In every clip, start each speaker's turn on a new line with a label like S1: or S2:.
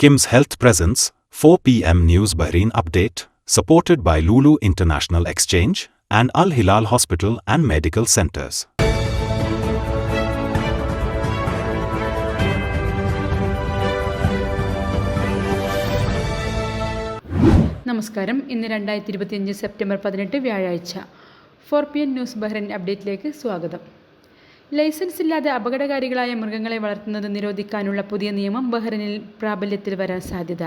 S1: Kim's Health Presence, 4 p.m. News Bahrain Update, supported by Lulu International Exchange and Al Hilal Hospital and Medical Centers.
S2: നമസ്കാരം ഇന്ന് രണ്ടായിരത്തി ഇരുപത്തിയഞ്ച് September പതിനെട്ട് വ്യാഴാഴ്ച four P M news Bahrain അപ്ഡേറ്റിലേക്ക് സ്വാഗതം licence ഇല്ലാതെ അപകടകാരികളായ മൃഗങ്ങളെ വളർത്തുന്നത് നിരോധിക്കാനുള്ള പുതിയ നിയമം ബഹ്റിനിൽ പ്രാബല്യത്തിൽ വരാൻ സാധ്യത.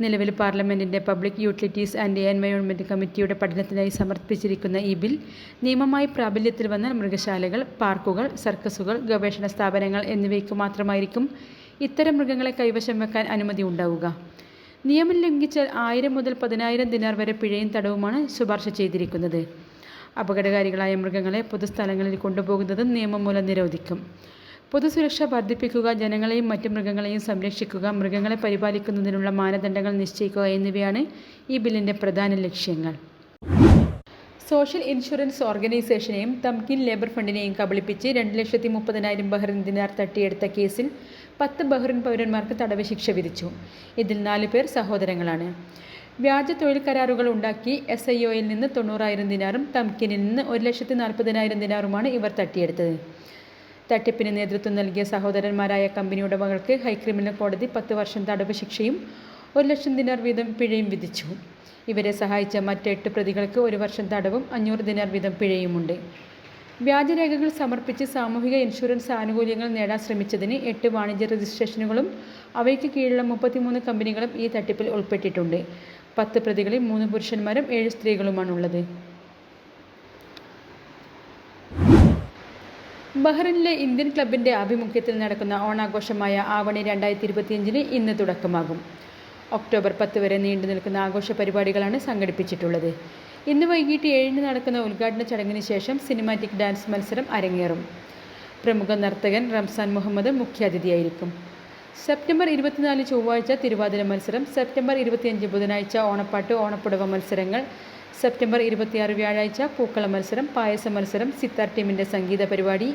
S2: നിലവിൽ പാർലമെന്റിന്റെ പബ്ലിക് യൂട്ടിലിറ്റീസ് ആൻഡ് എൻവയോൺമെന്റ് കമ്മിറ്റിയുടെ പഠനത്തിനായി സമർപ്പിച്ചിരിക്കുന്ന ഈ ബിൽ നിയമമായി പ്രാബല്യത്തിൽ വന്നാൽ മൃഗശാലകൾ പാർക്കുകൾ സർക്കസുകൾ ഗവേഷണ സ്ഥാപനങ്ങൾ എന്നിവയ്ക്ക് മാത്രമായിരിക്കും ഇത്തരം മൃഗങ്ങളെ കൈവശം വെക്കാൻ അനുമതി ഉണ്ടാവുക. നിയമം ലംഘിച്ചാൽ ആയിരം മുതൽ പതിനായിരം ദിനാർ വരെ പിഴയും തടവുമാണ് ശുപാർശ ചെയ്തിരിക്കുന്നത്. അപകടകാരികളായ മൃഗങ്ങളെ പൊതുസ്ഥലങ്ങളിൽ കൊണ്ടുപോകുന്നത് നിയമം മൂലം നിരോധിക്കും. പൊതുസുരക്ഷ വർദ്ധിപ്പിക്കുക ജനങ്ങളെയും മറ്റു മൃഗങ്ങളെയും സംരക്ഷിക്കുക മൃഗങ്ങളെ പരിപാലിക്കുന്നതിനുള്ള മാനദണ്ഡങ്ങൾ നിശ്ചയിക്കുക എന്നിവയാണ് ഈ ബില്ലിന്റെ പ്രധാന ലക്ഷ്യങ്ങൾ. സോഷ്യൽ ഇൻഷുറൻസ് ഓർഗനൈസേഷനെയും തംകിൻ ലേബർ ഫണ്ടിനെയും കബളിപ്പിച്ച് രണ്ട് ലക്ഷത്തി മുപ്പതിനായിരം ബഹ്റിൻ ദിനാർ തട്ടിയെടുത്ത കേസിൽ പത്ത് ബഹ്റിൻ പൗരന്മാർക്ക് തടവ് ശിക്ഷ വിധിച്ചു. ഇതിൽ നാല് പേർ സഹോദരങ്ങളാണ്. വ്യാജ തൊഴിൽ കരാറുകൾ ഉണ്ടാക്കി എസ് ഐ ഒയിൽ നിന്ന് തൊണ്ണൂറായിരം ദിനാറും തംകിനിൽ നിന്ന് ഒരു ലക്ഷത്തി നാൽപ്പതിനായിരം ദിനാറുമാണ് ഇവർ തട്ടിയെടുത്തത്. തട്ടിപ്പിന് നേതൃത്വം നൽകിയ സഹോദരന്മാരായ കമ്പനി ഉടമകൾക്ക് ഹൈക്രിമിനൽ കോടതി പത്ത് വർഷം തടവ് ശിക്ഷയും ഒരു ലക്ഷം ദിനാർ വീതം പിഴയും വിധിച്ചു. ഇവരെ സഹായിച്ച മറ്റെട്ട് പ്രതികൾക്ക് ഒരു വർഷം തടവും അഞ്ഞൂറ് ദിനാർ വീതം പിഴയുമുണ്ട്. വ്യാജരേഖകൾ സമർപ്പിച്ച് സാമൂഹിക ഇൻഷുറൻസ് ആനുകൂല്യങ്ങൾ നേടാൻ ശ്രമിച്ചതിന് എട്ട് വാണിജ്യ രജിസ്ട്രേഷനുകളും അവയ്ക്ക് കീഴിലുള്ള മുപ്പത്തിമൂന്ന് കമ്പനികളും ഈ തട്ടിപ്പിൽ ഉൾപ്പെട്ടിട്ടുണ്ട്. പത്ത് പ്രതികളിൽ മൂന്ന് പുരുഷന്മാരും ഏഴ് സ്ത്രീകളുമാണ് ഉള്ളത് ബഹ്റിനിലെ ഇന്ത്യൻ ക്ലബിന്റെ ആഭിമുഖ്യത്തിൽ നടക്കുന്ന ഓണാഘോഷമായ ആവണി രണ്ടായിരത്തി ഇരുപത്തിയഞ്ചിന് ഇന്ന് തുടക്കമാകും. ഒക്ടോബർ പത്ത് വരെ നീണ്ടു നിൽക്കുന്ന ആഘോഷ പരിപാടികളാണ് സംഘടിപ്പിച്ചിട്ടുള്ളത്. ഇന്ന് വൈകിട്ട് ഏഴിന് നടക്കുന്ന ഉദ്ഘാടന ചടങ്ങിന് ശേഷം സിനിമാറ്റിക് ഡാൻസ് മത്സരം അരങ്ങേറും. പ്രമുഖ നർത്തകൻ റംസാൻ മുഹമ്മദ് മുഖ്യാതിഥിയായിരിക്കും. സെപ്റ്റംബർ ഇരുപത്തിനാല് ചൊവ്വാഴ്ച തിരുവാതിര മത്സരം സെപ്റ്റംബർ ഇരുപത്തിയഞ്ച് ബുധനാഴ്ച ഓണപ്പാട്ട് ഓണപ്പുടവ മത്സരങ്ങൾ സെപ്റ്റംബർ ഇരുപത്തിയാറ് വ്യാഴാഴ്ച പൂക്കള മത്സരം പായസ മത്സരം സിത്താർ ടീമിന്റെ സംഗീത പരിപാടി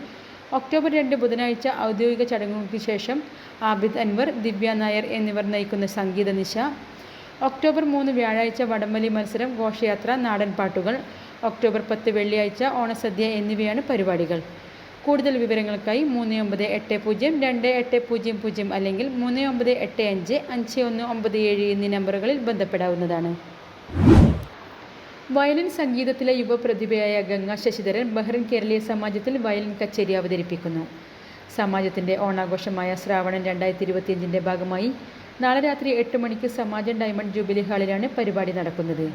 S2: ഒക്ടോബർ രണ്ട് ബുധനാഴ്ച ഔദ്യോഗിക ചടങ്ങുകൾക്ക് ശേഷം ആബിദ് അൻവർ ദിവ്യ നായർ എന്നിവർ നയിക്കുന്ന സംഗീത നിശ ഒക്ടോബർ മൂന്ന് വ്യാഴാഴ്ച വടംവലി മത്സരം ഘോഷയാത്ര നാടൻ പാട്ടുകൾ ഒക്ടോബർ പത്ത് വെള്ളിയാഴ്ച ഓണസദ്യ എന്നിവയാണ് പരിപാടികൾ. കൂടുതൽ വിവരങ്ങൾക്കായി മൂന്ന് ഒമ്പത് എട്ട് പൂജ്യം രണ്ട് എട്ട് പൂജ്യം പൂജ്യം അല്ലെങ്കിൽ മൂന്ന് ഒമ്പത് എട്ട് അഞ്ച് അഞ്ച് ഒന്ന് ഒമ്പത് ഏഴ് എന്നീ നമ്പറുകളിൽ ബന്ധപ്പെടാവുന്നതാണ്. വയലിൻ സംഗീതത്തിലെ യുവപ്രതിഭയായ ഗംഗ ശശിധരൻ ബഹ്റിൻ കേരളീയ സമാജത്തിൽ വയലിൻ കച്ചേരി അവതരിപ്പിക്കുന്നു. സമാജത്തിന്റെ ഓണാഘോഷമായ ശ്രാവണൻ രണ്ടായിരത്തി ഇരുപത്തിയഞ്ചിന്റെ ഭാഗമായി നാളെ രാത്രി എട്ട് മണിക്ക് സമാജം ഡയമണ്ട് ജൂബിലി ഹാളിലാണ് പരിപാടി നടക്കുന്നത്.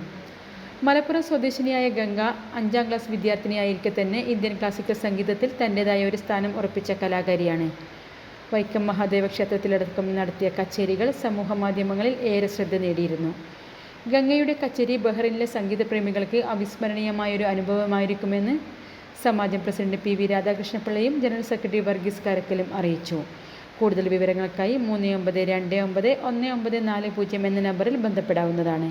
S2: മലപ്പുറം സ്വദേശിനിയായ ഗംഗ അഞ്ചാം ക്ലാസ് വിദ്യാർത്ഥിനിയായിരിക്കെ തന്നെ ഇന്ത്യൻ ക്ലാസിക്കൽ സംഗീതത്തിൽ തന്റെതായ ഒരു സ്ഥാനം ഉറപ്പിച്ച കലാകാരിയാണ്. വൈക്കം മഹാദേവ ക്ഷേത്രത്തിലടക്കം നടത്തിയ കച്ചേരികൾ സമൂഹ മാധ്യമങ്ങളിൽ ഏറെ ശ്രദ്ധ നേടിയിരുന്നു. ഗംഗയുടെ കച്ചേരി ബഹ്റിനിലെ സംഗീത പ്രേമികൾക്ക് അവിസ്മരണീയമായൊരു അനുഭവമായിരിക്കുമെന്ന് സമാജം പ്രസിഡന്റ് പി വി രാധാകൃഷ്ണപിള്ളയും ജനറൽ സെക്രട്ടറി വർഗീസ് കാരക്കലും അറിയിച്ചു. കൂടുതൽ വിവരങ്ങൾക്കായി മൂന്ന് ഒമ്പത് രണ്ട് ഒമ്പത് ഒന്ന് ഒമ്പത് നാല് പൂജ്യം എന്ന നമ്പറിൽ ബന്ധപ്പെടാവുന്നതാണ്.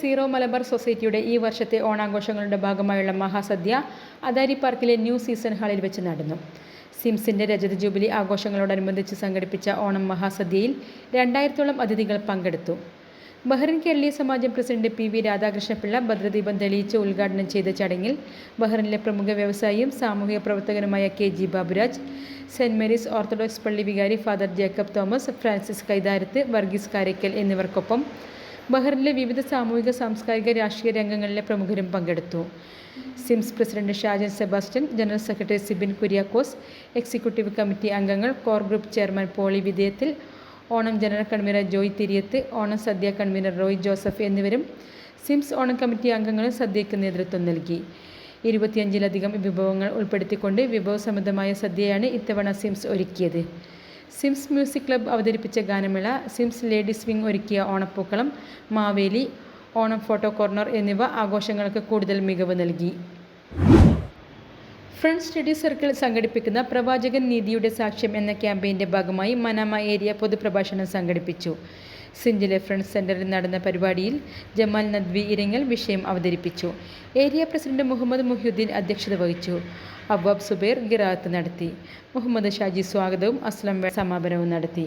S2: സീറോ മലബാർ സൊസൈറ്റിയുടെ ഈ വർഷത്തെ ഓണാഘോഷങ്ങളുടെ ഭാഗമായുള്ള മഹാസദ്യ അദാരി പാർക്കിലെ ന്യൂ സീസൺ ഹാളിൽ വെച്ച് നടന്നു. സിംസിന്റെ രജത ജൂബിലി ആഘോഷങ്ങളോടനുബന്ധിച്ച് സംഘടിപ്പിച്ച ഓണം മഹാസദ്യയിൽ രണ്ടായിരത്തോളം അതിഥികൾ പങ്കെടുത്തു. Bahrain Keraleeya Samajam president P V Radhakrishna Pillai ഭദ്രദീപം തെളിയിച്ച് ഉദ്ഘാടനം ചെയ്ത ചടങ്ങിൽ ബഹ്റിനിലെ പ്രമുഖ വ്യവസായിയും സാമൂഹിക പ്രവർത്തകനുമായ K G Baburaj Saint Mary's orthodox പള്ളി വികാരി father Jacob Thomas Francis Kaitharath Varghese Karakkal എന്നിവർക്കൊപ്പം ബഹ്റിനിലെ വിവിധ സാമൂഹിക സാംസ്കാരിക രാഷ്ട്രീയ രംഗങ്ങളിലെ പ്രമുഖരും പങ്കെടുത്തു. SIMS president Shajan Sebastian general secretary Sibin Kuriakose executive committee അംഗങ്ങൾ core group chairman Poly Vithayathil Onam general convener Joy Thiriyath Onam sadya convener Roy Joseph എന്നിവരും സിംസ് ഓണം കമ്മിറ്റി അംഗങ്ങളും സദ്യയ്ക്ക് നേതൃത്വം നൽകി. ഇരുപത്തിയഞ്ചിലധികം വിഭവങ്ങൾ ഉൾപ്പെടുത്തിക്കൊണ്ട് വിഭവസമൃദ്ധമായ സദ്യയാണ് ഇത്തവണ സിംസ് ഒരുക്കിയത്. സിംസ് മ്യൂസിക് ക്ലബ്ബ് അവതരിപ്പിച്ച ഗാനമേള സിംസ് ലേഡീസ് വിംഗ് ഒരുക്കിയ ഓണപ്പൂക്കളം മാവേലി ഓണം ഫോട്ടോ കോർണർ എന്നിവ ആഘോഷങ്ങൾക്ക് കൂടുതൽ മികവ് നൽകി. ഫ്രണ്ട് സ്റ്റഡി സർക്കിൾ സംഘടിപ്പിക്കുന്ന പ്രവാചകൻ നീതിയുടെ സാക്ഷ്യം എന്ന ക്യാമ്പയിന്റെ ഭാഗമായി മനാമ ഏരിയ പൊതുപ്രഭാഷണം സംഘടിപ്പിച്ചു. സിഞ്ചിലെ ഫ്രണ്ട്സ് സെന്ററിൽ നടന്ന പരിപാടിയിൽ ജമാൽ നദ്വി ഇരങ്ങൽ വിഷയം അവതരിപ്പിച്ചു. ഏരിയ പ്രസിഡന്റ് മുഹമ്മദ് മുഹ്യുദ്ദീൻ അധ്യക്ഷത വഹിച്ചു. അബ്വാബ് സുബൈർ ഗിറാത്ത് നടത്തി. മുഹമ്മദ് ഷാജി സ്വാഗതവും അസ്ലം സമാപനവും നടത്തി.